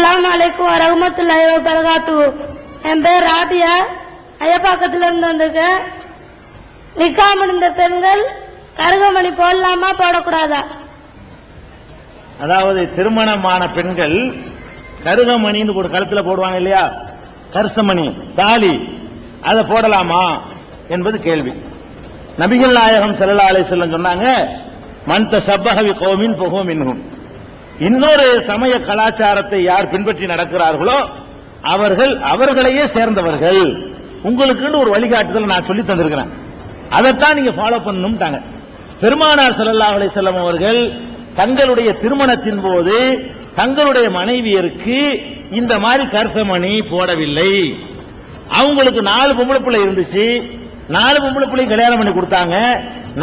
அஸ்ஸலாமு அலைக்கும் வரஹ்மத்துல்லாஹி வபரகாத்து. என் பேர் ராபியா. ஐயப்பாக்கத்துல இருந்து வந்திருக்கேன் நிக்கா முடிந்த பெண்கள் கருகமணி போடலாமா போடக்கூடாதா? அதாவது திருமணமான பெண்கள் கருகமணின்னு ஒரு கழுத்துல போடுவாங்க இல்லையா? கருசமணி தாலி. அதை போடலாமா என்பது கேள்வி. நபிகள் நாயகம் ஸல்லல்லாஹு அலைஹி வஸல்லம் சொன்னாங்க மந்த சப்பகவி கோமின் புகோமின்ஹும் இன்னொரு சமய கலாச்சாரத்தை யார் பின்பற்றி நடக்கிறார்களோ அவர்கள் அவர்களையே சேர்ந்தவர்கள். உங்களுக்குன்னு ஒரு வழிகாட்டுதல் நான் சொல்லி தந்திருக்கிறேன். அதைத்தான் நீங்க ஃபாலோ பண்ணணும்ட்டாங்க. பெருமானார் ஸல்லல்லாஹு அலை செல்லம் அவர்கள் தங்களுடைய திருமணத்தின் போது தங்களுடைய மனைவியருக்கு இந்த மாதிரி கரசமணி போடவில்லை. அவங்களுக்கு நாலு பொம்பளை பிள்ளை இருந்துச்சு. நாலு பொம்பளை பிள்ளை கல்யாணம் பண்ணி கொடுத்தாங்க.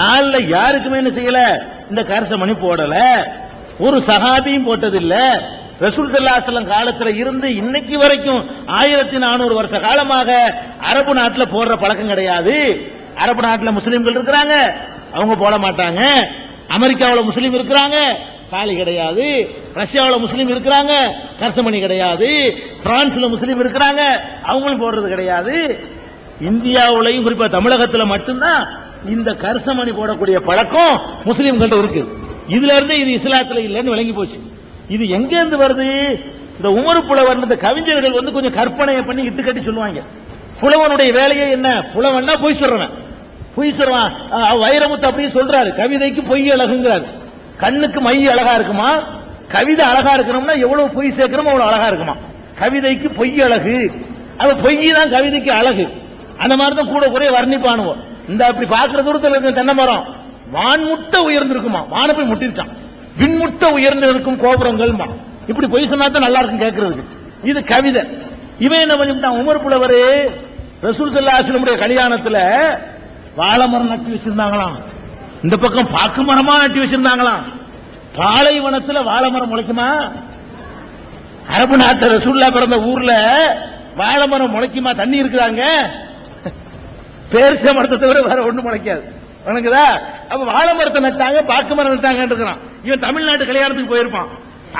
நாலுல யாருக்குமே என்ன செய்யல? இந்த கரசமணி போடல. ஒரு சகாபியும் போட்டதில்லை. ரசூல் சல்லாசலம் காலத்துல இருந்து இன்னைக்கு வரைக்கும் ஆயிரத்தி நானூறு வருஷ காலமாக அரபு நாட்டில் போடுற பழக்கம் கிடையாது. அரபு நாட்டில் முஸ்லீம்கள் இருக்கிறாங்க. அவங்க போட மாட்டாங்க. அமெரிக்காவில் முஸ்லீம் இருக்கிறாங்க. தாலி கிடையாது. ரஷ்யாவில் முஸ்லீம் இருக்கிறாங்க. கரசமணி கிடையாது. பிரான்ஸ்ல முஸ்லீம் இருக்கிறாங்க. அவங்களும் போடுறது கிடையாது. இந்தியாவிலையும் குறிப்பா தமிழகத்துல மட்டும்தான் இந்த கரசமணி போடக்கூடிய பழக்கம் முஸ்லீம்கள்ட்ட இருக்குது. இதுல இருந்து இது இஸ்லாத்துல இல்லைன்னு விளங்கி போச்சு. இது எங்க இருந்து வருது? இந்த உமரு புலவர் இந்த கவிஞர்கள் வந்து கொஞ்சம் கற்பனையை பண்ணி இட்டு கட்டி சொல்லுவாங்க. புலவனுடைய வேலையே என்ன? புலவன்னா பொய் சொல்றவன் பொய் சொல்றான் வைரமுத்து அப்படியே சொல்றாரு. கவிதைக்கு பொய் அழகுங்கிறாரு. கண்ணுக்கு மை அழகா இருக்குமா? கவிதை அழகா இருக்கணும்னா எவ்வளவு பொய் சேர்க்கிறோமோ அவ்வளவு அழகா இருக்குமா? கவிதைக்கு பொய் அழகு. அது பொய் தான் கவிதைக்கு அழகு. அந்த மாதிரி தான் கூட குறைய வர்ணிப்பானுவோம் இந்த அப்படி பாக்குற தூரத்தில் இருக்க தென்னை மரம். வான்முட்ட உயர்ந்திருக்குமா? வான போய் முட்டிருச்சான் விண்முட்ட உயர்ந்திருக்கும் கோபுரங்கள் இப்படி பொய் சொன்னா தான் நல்லா இருக்கும் கேட்கறதுக்கு இது கவிதை. இவன் என்ன பண்ணிவிட்டான் உமர் புலவர் ரசூல் சல்லாஹ்லமுடைய கல்யாணத்துல வாழை மரம் நட்டி வச்சிருந்தாங்களாம். இந்த பக்கம் பாக்கு மரமா நட்டி வச்சிருந்தாங்களாம். பாலைவனத்துல வாழை மரம் முளைக்குமா? அரபு நாட்டு ரசூல்லா பிறந்த ஊர்ல வாழை மரம் முளைக்குமா? தண்ணி இருக்கிறாங்க பேரிச மரத்தை தவிர வேற ஒண்ணு முளைக்காது. வணங்குதா? அப்ப வாழை மரத்தை நட்டாங்க பாக்கு மரம் நட்டாங்கன்னு இருக்கிறான். இவன் தமிழ்நாட்டு கல்யாணத்துக்கு போயிருப்பான்.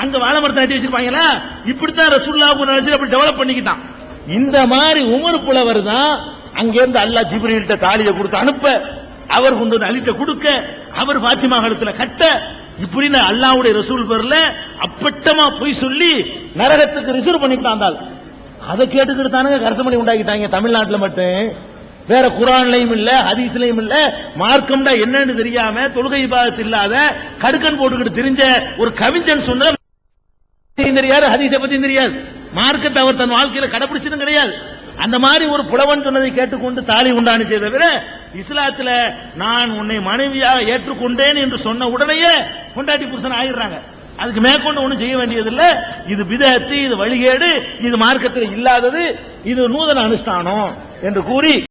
அங்க வாழை மரத்தை நட்டி வச்சிருப்பாங்களா? இப்படித்தான் ரசூல்லா நினைச்சு அப்படி டெவலப் பண்ணிக்கிட்டான். இந்த மாதிரி உமர் புலவர் தான் அங்கிருந்து அல்லாஹ் ஜிப்ரீல்கிட்ட தாலியை கொடுத்து அனுப்ப அவர் கொண்டு வந்து அலிட்ட கொடுக்க அவர் பாத்திமா கழுத்துல கட்ட இப்படின்னு அல்லாவுடைய ரசூல் பேர்ல அப்பட்டமா பொய் சொல்லி நரகத்துக்கு ரிசர்வ் பண்ணிவிட்டான் அதை கேட்டுக்கிட்டு தானுங்க கரசமணி உண்டாக்கிட்டாங்க தமிழ்நாட்டுல மட்டும். வேற குரான்லயும் இல்ல ஹதீஸ்லயும் இல்ல. மார்க்கம்டா என்னன்னு தெரியாம தொழுகை பாதத்து இல்லாத கடுக்கன் போட்டுக்கிட்டு தெரிஞ்ச ஒரு கவிஞன் சொன்ன தெரியாது ஹதீஸை பத்தி தெரியாது. மார்க்கத்தை அவர் தன் வாழ்க்கையில கடைபிடிச்சதும் கிடையாது. அந்த மாதிரி ஒரு புலவன் சொன்னதை கேட்டுக்கொண்டு தாலி உண்டானுச்சே தவிர இஸ்லாத்துல நான் உன்னை மனைவியாக ஏற்றுக்கொண்டேன் என்று சொன்ன உடனேயே கொண்டாட்டி புருஷன் ஆயிடுறாங்க. அதுக்கு மேற்கொண்டு ஒண்ணும் செய்ய வேண்டியதில்லை. இது விதத்து இது வழிகேடு இது மார்க்கத்தில் இல்லாதது இது நூதன அனுஷ்டானம் என்று கூறி